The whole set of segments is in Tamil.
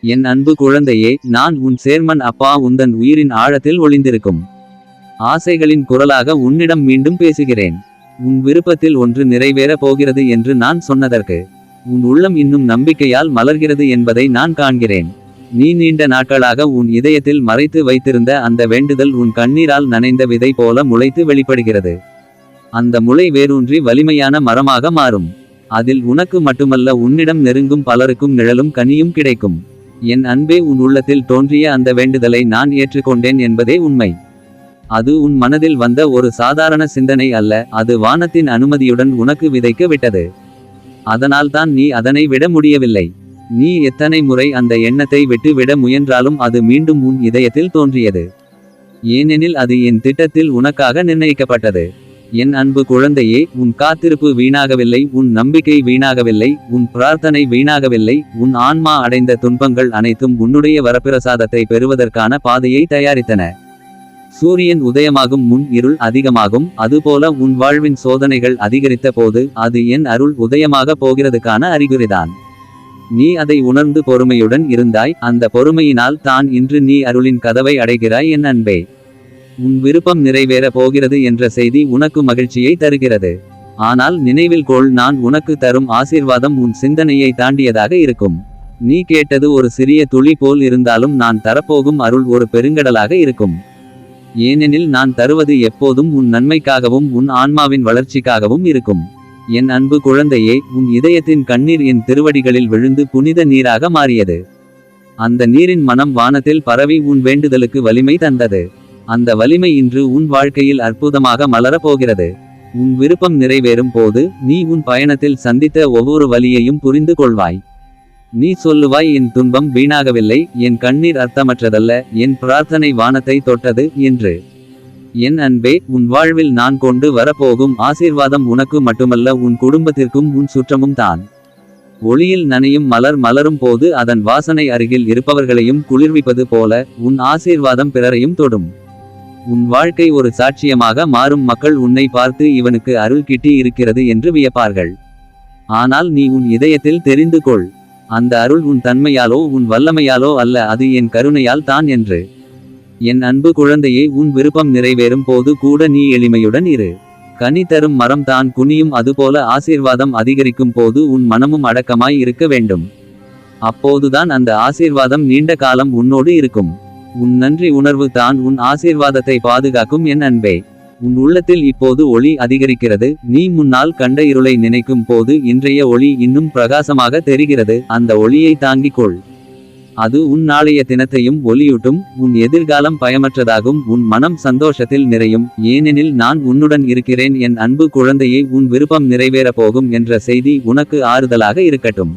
என் அன்பு குழந்தையே நான் உன் சேர்மன் அப்பா உந்தன் உயிரின் ஆழத்தில் ஒளிந்திருக்கும். ஆசைகளின் குரலாக உன்னிடம் மீண்டும் பேசுகிறேன். உன் விருப்பத்தில் ஒன்று நிறைவேறப் போகிறது என்று நான் சொன்னதற்கு உன் உள்ளம் இன்னும் நம்பிக்கையால் மலர்கிறது என்பதை நான் காண்கிறேன். நீ நீண்ட நாட்களாக உன் இதயத்தில் மறைத்து வைத்திருந்த அந்த வேண்டுதல் உன் கண்ணீரால் நனைந்த விதை போல முளைத்து வெளிப்படுகிறது. அந்த முளை வேரூன்றி வலிமையான மரமாக மாறும். அதில் உனக்கு மட்டுமல்ல உன்னிடம் நெருங்கும் பலருக்கும் நிழலும் கனியும் கிடைக்கும். என் அன்பே உன் உள்ளத்தில் தோன்றிய அந்த வேண்டுதலை நான் ஏற்றுக்கொண்டேன் என்பதே உண்மை. அது உன் மனதில் வந்த ஒரு சாதாரண சிந்தனை அல்ல அது வானத்தின் அனுமதியுடன் உனக்கு விதைக்க விட்டது. அதனால்தான் நீ அதனை விட முடியவில்லை. நீ எத்தனை முறை அந்த எண்ணத்தை விட்டு விட முயன்றாலும் அது மீண்டும் உன் இதயத்தில் தோன்றியது. ஏனெனில் அது என் திட்டத்தில் உனக்காக நிர்ணயிக்கப்பட்டது. என் அன்பு குழந்தையே உன் காத்திருப்பு வீணாகவில்லை உன் நம்பிக்கை வீணாகவில்லை உன் பிரார்த்தனை வீணாகவில்லை உன் ஆன்மா அடைந்த துன்பங்கள் அனைத்தும் உன்னுடைய வரப்பிரசாதத்தை பெறுவதற்கான பாதையை தயாரித்தன. சூரியன் உதயமாகும் முன் இருள் அதிகமாகும் அதுபோல உன் வாழ்வின் சோதனைகள் அதிகரித்த போது அது என் அருள் உதயமாக போகிறதுக்கான அறிகுறிதான். நீ அதை உணர்ந்து பொறுமையுடன் இருந்தாய் அந்த பொறுமையினால் தான் இன்று நீ அருளின் கதவை அடைகிறாய் என் அன்பே. உன் விருப்பம் நிறைவேற போகிறது என்ற செய்தி உனக்கு மகிழ்ச்சியை தருகிறது. ஆனால் நினைவில் கொள் நான் உனக்கு தரும் ஆசீர்வாதம் உன் சிந்தனையை தாண்டியதாக இருக்கும். நீ கேட்டது ஒரு சிறிய துளி போல் இருந்தாலும் நான் தரப்போகும் அருள் ஒரு பெருங்கடலாக இருக்கும். ஏனெனில் நான் தருவது எப்போதும் உன் நன்மைக்காகவும் உன் ஆன்மாவின் வளர்ச்சிக்காகவும் இருக்கும். என் அன்பு குழந்தையே உன் இதயத்தின் கண்ணீர் என் திருவடிகளில் விழுந்து புனித நீராக மாறியது. அந்த நீரின் மனம் வானத்தில் பரவி உன் வேண்டுதலுக்கு வலிமை தந்தது. அந்த வலிமை இன்று உன் வாழ்க்கையில் அற்புதமாக மலரப் போகிறது உன் விருப்பம் நிறைவேறும் போது நீ உன் பயணத்தில் சந்தித்த ஒவ்வொரு வலியையும் புரிந்து கொள்வாய். நீ சொல்லுவாய் என் துன்பம் வீணாகவில்லை என் கண்ணீர் அர்த்தமற்றதல்ல என் பிரார்த்தனை வானத்தை தொட்டது என்று. என் அன்பே உன் வாழ்வில் நான் கொண்டு வரப்போகும் ஆசீர்வாதம் உனக்கு மட்டுமல்ல உன் குடும்பத்திற்கும் உன் சுற்றமும் தான். ஒளியில் நனையும் மலர் மலரும் போது அதன் வாசனை அருகில் இருப்பவர்களையும் குளிர்விப்பது போல உன் ஆசீர்வாதம் பிறரையும் தொடும். உன் வாழ்க்கை ஒரு சாட்சியமாக மாறும். மக்கள் உன்னை பார்த்து இவனுக்கு அருள் கிட்டி இருக்கிறது என்று வியப்பார்கள். ஆனால் நீ உன் இதயத்தில் தெரிந்து கொள். அந்த அருள் உன் தன்மையாலோ உன் வல்லமையாலோ அல்ல அது என் கருணையால் தான் என்று. என் அன்பு குழந்தையை உன் விருப்பம் நிறைவேறும் போது கூட நீ எளிமையுடன் இரு. கனி தரும் மரம் தான் குனியும் அதுபோல ஆசீர்வாதம் அதிகரிக்கும் போது உன் மனமும் அடக்கமாய் இருக்க வேண்டும். அப்போதுதான் அந்த ஆசீர்வாதம் நீண்ட காலம் உன்னோடு இருக்கும். உன் நன்றி உணர்வு தான் உன் ஆசீர்வாதத்தை பாதுகாக்கும் என் அன்பே. உன் உள்ளத்தில் இப்போது ஒளி அதிகரிக்கிறது நீ முன்னால் கண்ட இருளை நினைக்கும் போது இன்றைய ஒளி இன்னும் பிரகாசமாக தெரிகிறது அந்த ஒளியை தாங்கிக் கொள் அது உன் நாளைய தினத்தையும் ஒளியூட்டும் உன் எதிர்காலம் பயமற்றதாகும் உன் மனம் சந்தோஷத்தில் நிறையும் ஏனெனில் நான் உன்னுடன் இருக்கிறேன் என் அன்பு குழந்தையை உன் விருப்பம் நிறைவேறப் போகும் என்ற செய்தி உனக்கு ஆறுதலாக இருக்கட்டும்.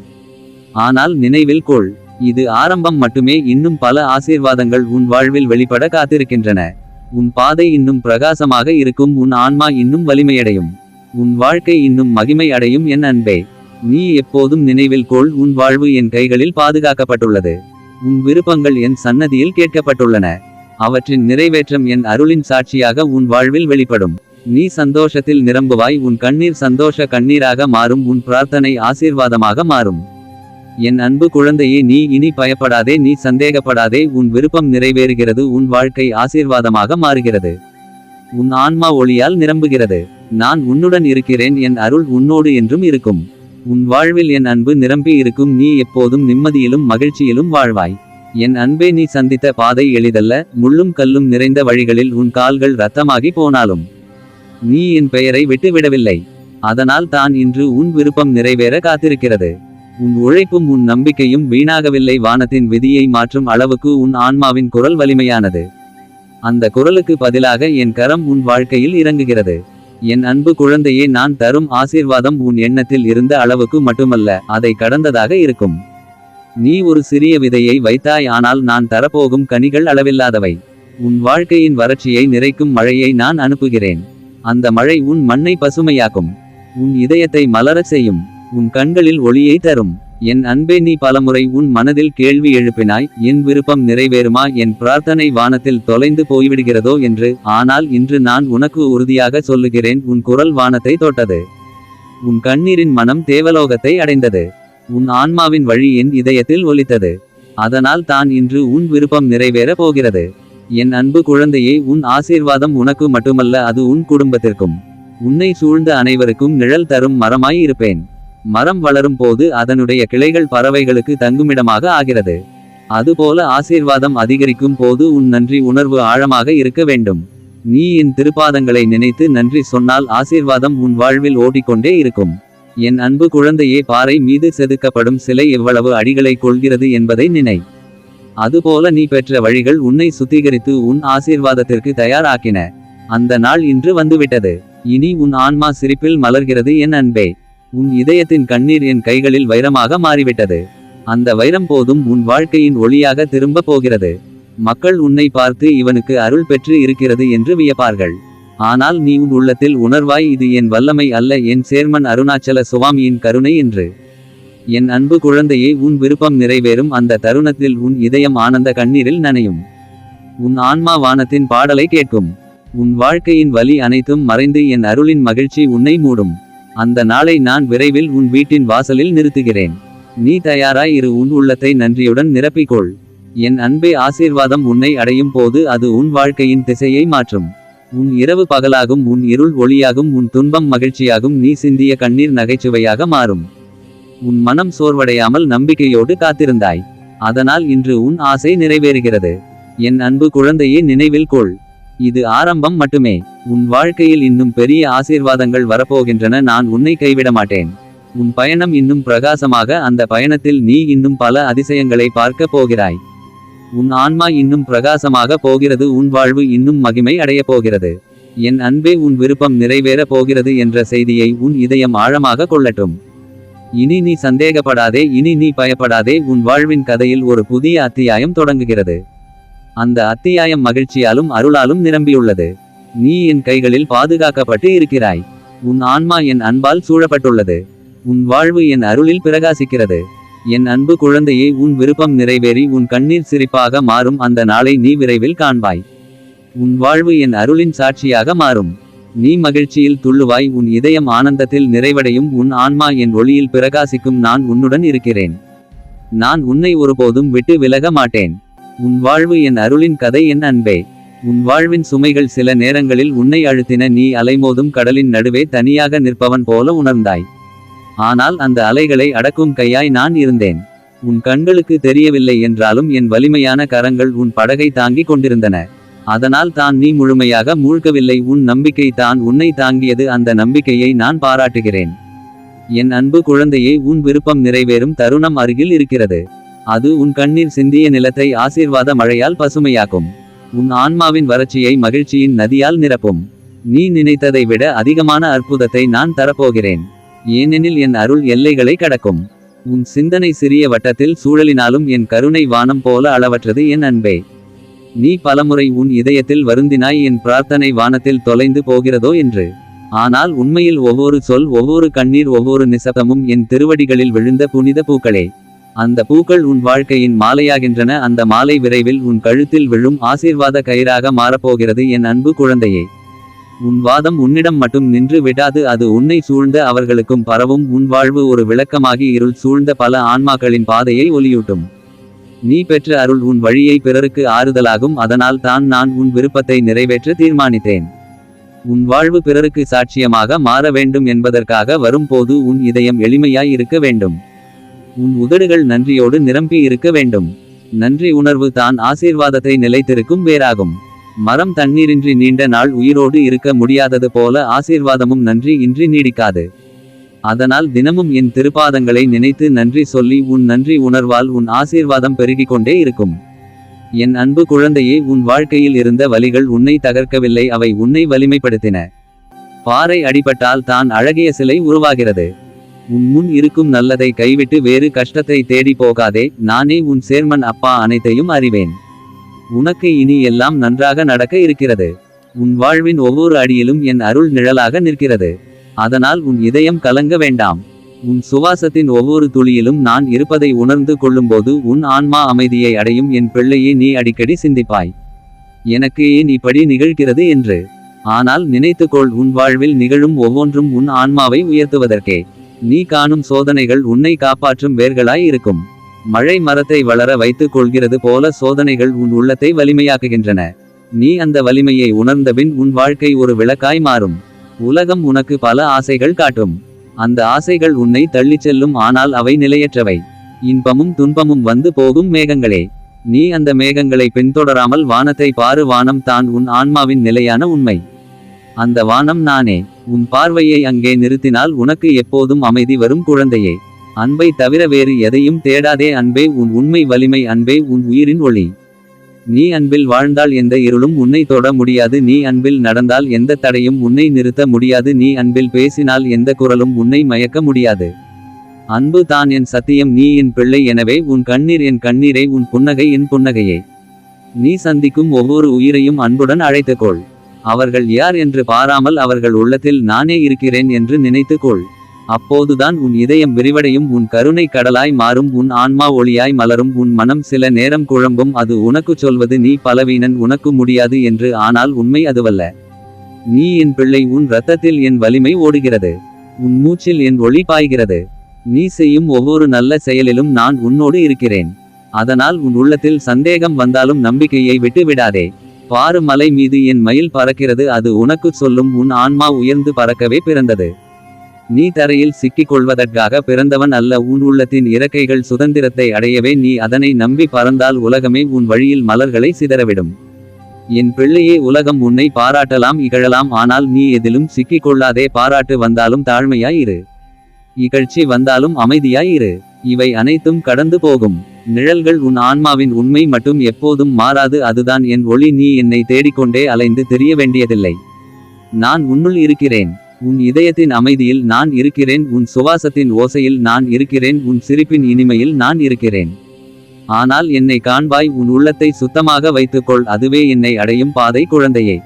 ஆனால் நினைவில் கொள் இது ஆரம்பம் மட்டுமே இன்னும் பல ஆசீர்வாதங்கள் உன் வாழ்வில் வெளிப்பட காத்திருக்கின்றன. உன் பாதை இன்னும் பிரகாசமாக இருக்கும் உன் ஆன்மா இன்னும் வலிமையடையும். உன் வாழ்க்கை இன்னும் மகிமை அடையும் என் அன்பே. நீ எப்போதும் நினைவில் கொள் உன் வாழ்வு என் கைகளில் பாதுகாக்கப்பட்டுள்ளது. உன் விருப்பங்கள் என் சன்னதியில் கேட்கப்பட்டுள்ளன. அவற்றின் நிறைவேற்றம் என் அருளின் சாட்சியாக உன் வாழ்வில் வெளிப்படும். நீ சந்தோஷத்தில் நிரம்புவாய் உன் கண்ணீர் சந்தோஷ கண்ணீராக மாறும் உன் பிரார்த்தனை ஆசீர்வாதமாக மாறும். என் அன்பு குழந்தையே நீ இனி பயப்படாதே நீ சந்தேகப்படாதே உன் விருப்பம் நிறைவேறுகிறது உன் வாழ்க்கை ஆசீர்வாதமாக மாறுகிறது. உன் ஆன்மா ஒளியால் நிரம்புகிறது. நான் உன்னுடன் இருக்கிறேன் என் அருள் உன்னோடு என்றும் இருக்கும். உன் வாழ்வில் என் அன்பு நிரம்பி இருக்கும் நீ எப்போதும் நிம்மதியிலும் மகிழ்ச்சியிலும் வாழ்வாய். என் அன்பே நீ சந்தித்த பாதை எளிதல்ல முள்ளும் கல்லும் நிறைந்த வழிகளில் உன் கால்கள் ரத்தமாகி போனாலும். நீ என் பெயரை விட்டுவிடவில்லை. அதனால் தான் இன்று உன் விருப்பம் நிறைவேற காத்திருக்கிறது. உன் உழைப்பும் உன் நம்பிக்கையும் வீணாகவில்லை. வானத்தின் விதியை மாற்றும் அளவுக்கு உன் ஆன்மாவின் குரல் வலிமையானது. அந்த குரலுக்கு பதிலாக என் கரம் உன் வாழ்க்கையில் இறங்குகிறது. என் அன்பு குழந்தையே நான் தரும் ஆசீர்வாதம் உன் எண்ணத்தில் இருந்த அளவுக்கு மட்டுமல்ல அதை கடந்ததாக இருக்கும். நீ ஒரு சிறிய விதையை வைத்தாய் ஆனால் நான் தரப்போகும் கனிகள் அளவில்லாதவை. உன் வாழ்க்கையின் வறட்சியை நிறைக்கும் மழையை நான் அனுப்புகிறேன். அந்த மழை உன் மண்ணை பசுமையாக்கும். உன் இதயத்தை மலரச் செய்யும். உன் கண்களில் ஒளியை தரும். என் அன்பே நீ பலமுறை உன் மனதில் கேள்வி எழுப்பினாய். என் விருப்பம் நிறைவேறுமா? என் பிரார்த்தனை வானத்தில் தொலைந்து போய்விடுகிறதோ என்று. ஆனால் இன்று நான் உனக்கு உறுதியாக சொல்லுகிறேன். உன் குரல் வானத்தை தொட்டது. உன் கண்ணீரின் மனம் தேவலோகத்தை அடைந்தது. உன் ஆன்மாவின் வழி என் இதயத்தில் ஒலித்தது. அதனால் தான் இன்று உன் விருப்பம் நிறைவேற போகிறது. என் அன்பு குழந்தையே உன் ஆசீர்வாதம் உனக்கு மட்டுமல்ல அது உன் குடும்பத்திற்கும். உன்னை சூழ்ந்த அனைவருக்கும் நிழல் தரும் மரமாய் இருப்பேன். மரம் வளரும் போது அதனுடைய கிளைகள் பறவைகளுக்கு தங்குமிடமாக ஆகிறது. அதுபோல ஆசீர்வாதம் அதிகரிக்கும் போது உன் நன்றி உணர்வு ஆழமாக இருக்க வேண்டும். நீ என் திருப்பாதங்களை நினைத்து நன்றி சொன்னால் ஆசீர்வாதம் உன் வாழ்வில் ஓடிக்கொண்டே இருக்கும். என் அன்பு குழந்தையே பாறை மீது செதுக்கப்படும் சிலை எவ்வளவு அடிகளை கொள்கிறது என்பதை நினை. அதுபோல நீ பெற்ற வழிகள் உன்னை சுத்திகரித்து உன் ஆசீர்வாதத்திற்கு தயாராக்கின. அந்த நாள் இன்று வந்துவிட்டது. இனி உன் ஆன்மா சிரிப்பில் மலர்கிறது என் அன்பே. உன் இதயத்தின் கண்ணீர் என் கைகளில் வைரமாக மாறிவிட்டது. அந்த வைரம் போதும் உன் வாழ்க்கையின் ஒளியாக திரும்ப போகிறது. மக்கள் உன்னை பார்த்து இவனுக்கு அருள் பெற்று இருக்கிறது என்று வியப்பார்கள். ஆனால் நீ உன் உள்ளத்தில் உணர்வாய் இது என் வல்லமை அல்ல என் சேர்மன் அருணாச்சல சுவாமியின் கருணை என்று. என் அன்பு குழந்தையை உன் விருப்பம் நிறைவேறும் அந்த தருணத்தில் உன் இதயம் ஆனந்த கண்ணீரில் நனையும். உன் ஆன்மா வானத்தின் பாடலை கேட்கும். உன் வாழ்க்கையின் வலி அனைத்தும் மறைந்து என் அருளின் மகிழ்ச்சி உன்னை மூடும். அந்த நாளை நான் விரைவில் உன் வீட்டின் வாசலில் நிறுத்துகிறேன். நீ தயாராய் இரு உன் உள்ளத்தை நன்றியுடன் நிரப்பிக்கொள். என் அன்பே ஆசீர்வாதம் உன்னை அடையும் போது அது உன் வாழ்க்கையின் திசையை மாற்றும். உன் இரவு பகலாகும் உன் இருள் ஒளியாகும் உன் துன்பம் மகிழ்ச்சியாகும் நீ சிந்திய கண்ணீர் நகைச்சுவையாக மாறும். உன் மனம் சோர்வடையாமல் நம்பிக்கையோடு காத்திருந்தாய். அதனால் இன்று உன் ஆசை நிறைவேறுகிறது. என் அன்பு குழந்தையே நினைவில் கொள். இது ஆரம்பம் மட்டுமே. உன் வாழ்க்கையில் இன்னும் பெரிய ஆசீர்வாதங்கள் வரப்போகின்றன நான் உன்னை கைவிட மாட்டேன். உன் பயணம் இன்னும் பிரகாசமாக அந்த பயணத்தில் நீ இன்னும் பல அதிசயங்களை பார்க்க போகிறாய். உன் ஆன்மா இன்னும் பிரகாசமாக போகிறது உன் வாழ்வு இன்னும் மகிமை அடையப் போகிறது. என் அன்பே உன் விருப்பம் நிறைவேற போகிறது என்ற செய்தியை உன் இதயம் ஆழமாக கொள்ளட்டும். இனி நீ சந்தேகப்படாதே இனி நீ பயப்படாதே உன் வாழ்வின் கதையில் ஒரு புதிய அத்தியாயம் தொடங்குகிறது. அந்த அத்தியாயம் மகிழ்ச்சியாலும் அருளாலும் நிரம்பியுள்ளது. நீ என் கைகளில் பாதுகாக்கப்பட்டு இருக்கிறாய். உன் ஆன்மா என் அன்பால் சூழப்பட்டுள்ளது. உன் வாழ்வு என் அருளில் பிரகாசிக்கிறது. என் அன்பு குழந்தையே உன் விருப்பம் நிறைவேறி உன் கண்ணீர் சிரிப்பாக மாறும் அந்த நாளை நீ விரைவில் காண்பாய். உன் வாழ்வு என் அருளின் சாட்சியாக மாறும். நீ மகிழ்ச்சியில் துள்ளுவாய் உன் இதயம் ஆனந்தத்தில் நிறைவடையும் உன் ஆன்மா என் ஒளியில் பிரகாசிக்கும் நான் உன்னுடன் இருக்கிறேன். நான் உன்னை ஒருபோதும் விட்டு விலக மாட்டேன். உன் வாழ்வு என் அருளின் கதை என் அன்பே. உன் வாழ்வின் சுமைகள் சில நேரங்களில் உன்னை அழுத்தின நீ அலைமோதும் கடலின் நடுவே தனியாக நிற்பவன் போல உணர்ந்தாய். ஆனால் அந்த அலைகளை அடக்கும் கையாய் நான் இருந்தேன். உன் கண்களுக்கு தெரியவில்லை என்றாலும் என் வலிமையான கரங்கள் உன் படகை தாங்கிக் கொண்டிருந்தன. அதனால் தான் நீ முழுமையாக மூழ்கவில்லை. உன் நம்பிக்கை தான் உன்னை தாங்கியது. அந்த நம்பிக்கையை நான் பாராட்டுகிறேன். என் அன்பு குழந்தையை உன் விருப்பம் நிறைவேறும் தருணம் அருகில் இருக்கிறது. அது உன் கண்ணீர் சிந்திய நிலத்தை ஆசீர்வாத மழையால் பசுமையாக்கும். உன் ஆன்மாவின் வறட்சியை மகிழ்ச்சியின் நதியால் நிரப்பும். நீ நினைத்ததை விட அதிகமான அற்புதத்தை நான் தரப்போகிறேன். ஏனெனில் என் அருள் எல்லைகளை கடக்கும். உன் சிந்தனை சிறிய வட்டத்தில் சூழலினாலும் என் கருணை வானம் போல அளவற்றது என் அன்பே. நீ பலமுறை உன் இதயத்தில் வருந்தினாய் என் பிரார்த்தனை வானத்தில் தொலைந்து போகிறதோ என்று. ஆனால் உண்மையில் ஒவ்வொரு சொல் ஒவ்வொரு கண்ணீர் ஒவ்வொரு நிசப்தமும் என் திருவடிகளில் விழுந்த புனித பூக்களே. அந்த பூக்கள் உன் வாழ்க்கையின் மாலையாகின்றன அந்த மாலை விரைவில் உன் கழுத்தில் விழும் ஆசீர்வாத கயிறாக மாறப்போகிறது என் அன்பு குழந்தையே. உன் வாதம் உன்னிடம் மட்டும் நின்று விடாது அது உன்னை சூழ்ந்த அவர்களுக்கும் பரவும் உன் வாழ்வு ஒரு விளக்கமாகி இருள் சூழ்ந்த பல ஆன்மாக்களின் பாதையை ஒலியூட்டும் நீ பெற்ற அருள் உன் வழியை பிறருக்கு ஆறுதலாகும் அதனால் தான் நான் உன் விருப்பத்தை நிறைவேற்ற தீர்மானித்தேன். உன் வாழ்வு பிறருக்கு சாட்சியமாக மாற வேண்டும் என்பதற்காக வரும்போது உன் இதயம் எளிமையாய் இருக்க வேண்டும். உன் உதடுகள் நன்றியோடு நிரம்பி இருக்க வேண்டும். நன்றி உணர்வு தான் ஆசீர்வாதத்தை நிலைத்திருக்கும் வேறாகும். மரம் தண்ணீரின்றி நீண்ட நாள் உயிரோடு இருக்க முடியாதது போல ஆசீர்வாதமும் நன்றி இன்றி நீடிக்காது. அதனால் தினமும் என் திருப்பாதங்களை நினைத்து நன்றி சொல்லி உன் நன்றி உணர்வால் உன் ஆசீர்வாதம் பெருகிக் கொண்டே இருக்கும். என் அன்பு குழந்தையே உன் வாழ்க்கையில் இருந்த வலிகள் உன்னை தகர்க்கவில்லை அவை உன்னை வலிமைப்படுத்தின. பாறை அடிபட்டால் தான் அழகிய சிலை உருவாகிறது. உன் முன் இருக்கும் நல்லதை கைவிட்டு வேறு கஷ்டத்தை தேடி போகாதே. நானே உன் சேர்மன் அப்பா அனைத்தையும் அறிவேன். உனக்கு இனி எல்லாம் நன்றாக நடக்க இருக்கிறது. உன் வாழ்வின் ஒவ்வொரு அடியிலும் என் அருள் நிழலாக நிற்கிறது. அதனால் உன் இதயம் கலங்க வேண்டாம். உன் சுவாசத்தின் ஒவ்வொரு துளியிலும் நான் இருப்பதை உணர்ந்து கொள்ளும்போது உன் ஆன்மா அமைதியை அடையும். என் பிள்ளையை நீ அடிக்கடி சிந்திப்பாய். எனக்கு ஏன் இப்படி நிகழ்கிறது என்று. ஆனால் நினைத்துக்கொள் உன் வாழ்வில் நிகழும் ஒவ்வொன்றும் உன் ஆன்மாவை உயர்த்துவதற்கே. நீ காணும் சோதனைகள் உன்னை காப்பாற்றும் வேர்களாய் இருக்கும். மழை மரத்தை வளர வைத்துக் கொள்கிறது போல சோதனைகள் உன் உள்ளத்தை வலிமையாக்குகின்றன. நீ அந்த வலிமையை உணர்ந்தபின் உன் வாழ்க்கை ஒரு விளக்காய் மாறும். உலகம் உனக்கு பல ஆசைகள் காட்டும். அந்த ஆசைகள் உன்னை தள்ளிச் செல்லும் ஆனால் அவை நிலையற்றவை. இன்பமும் துன்பமும் வந்து போகும் மேகங்களே. நீ அந்த மேகங்களை பின்தொடராமல் வானத்தை பாரு வானம் தான் உன் ஆன்மாவின் நிலையான உண்மை. அந்த வானம் நானே உன் பார்வையை அங்கே நிறுத்தினால் உனக்கு எப்போதும் அமைதி வரும் குழந்தையே. அன்பை தவிர வேறு எதையும் தேடாதே அன்பே உன் உண்மை வலிமை அன்பே உன் உயிரின் ஒளி. நீ அன்பில் வாழ்ந்தால் எந்த இருளும் உன்னை தொட முடியாது நீ அன்பில் நடந்தால் எந்த தடையும் உன்னை நிறுத்த முடியாது நீ அன்பில் பேசினால் எந்த குரலும் உன்னை மயக்க முடியாது. அன்பு தான் என் சத்தியம் நீ என் பிள்ளை எனவே உன் கண்ணீர் என் கண்ணீரை உன் புன்னகை என் புன்னகையே. நீ சந்திக்கும் ஒவ்வொரு உயிரையும் அன்புடன் அழைத்துக்கொள். அவர்கள் யார் என்று பாராமல் அவர்கள் உள்ளத்தில் நானே இருக்கிறேன் என்று நினைத்துக்கொள். அப்போதுதான் உன் இதயம் விரிவடையும் உன் கருணை கடலாய் மாறும் உன் ஆன்மா ஒளியாய் மலரும் உன் மனம் சில நேரம் குழம்பும் அது உனக்கு சொல்வது நீ பலவீனன் உனக்கு முடியாது என்று ஆனால் உண்மை அதுவல்ல. நீ என் பிள்ளை உன் இரத்தத்தில் என் வலிமை ஓடுகிறது. உன் மூச்சில் என் ஒளி பாய்கிறது. நீ செய்யும் ஒவ்வொரு நல்ல செயலிலும் நான் உன்னோடு இருக்கிறேன். அதனால் உன் உள்ளத்தில் சந்தேகம் வந்தாலும் நம்பிக்கையை விட்டு விடாதே பாரு மலை மீது என் மயில் பறக்கிறது அது உனக்குச் சொல்லும் உன் ஆன்மா உயர்ந்து பறக்கவே பிறந்தது. நீ தரையில் சிக்கிக் கொள்வதற்காக பிறந்தவன் அல்ல உன் உள்ளத்தின் இறக்கைகள் சுதந்திரத்தை அடையவே நீ அதனை நம்பி பறந்தால் உலகமே உன் வழியில் மலர்களை சிதறவிடும். என் பிள்ளையே உலகம் உன்னை பாராட்டலாம் இகழலாம் ஆனால் நீ எதிலும் சிக்கிக் கொள்ளாதே பாராட்டு வந்தாலும் தாழ்மையாய் இரு. இகழ்ச்சி வந்தாலும் அமைதியாய் இரு. இவை அனைத்தும் கடந்து போகும். நிழல்கள் உன் ஆன்மாவின் உண்மை மட்டும் எப்போதும் மாறாது அதுதான் என் ஒளி. நீ என்னை தேடிக்கொண்டே அலைந்து தெரிய வேண்டியதில்லை. நான் உன்னுள் இருக்கிறேன். உன் இதயத்தின் அமைதியில் நான் இருக்கிறேன். உன் சுவாசத்தின் ஓசையில் நான் இருக்கிறேன். உன் சிரிப்பின் இனிமையில் நான் இருக்கிறேன். ஆனால் என்னை காண்பாய் உன் உள்ளத்தை சுத்தமாக வைத்துக்கொள். அதுவே என்னை அடையும் பாதை குழந்தையே.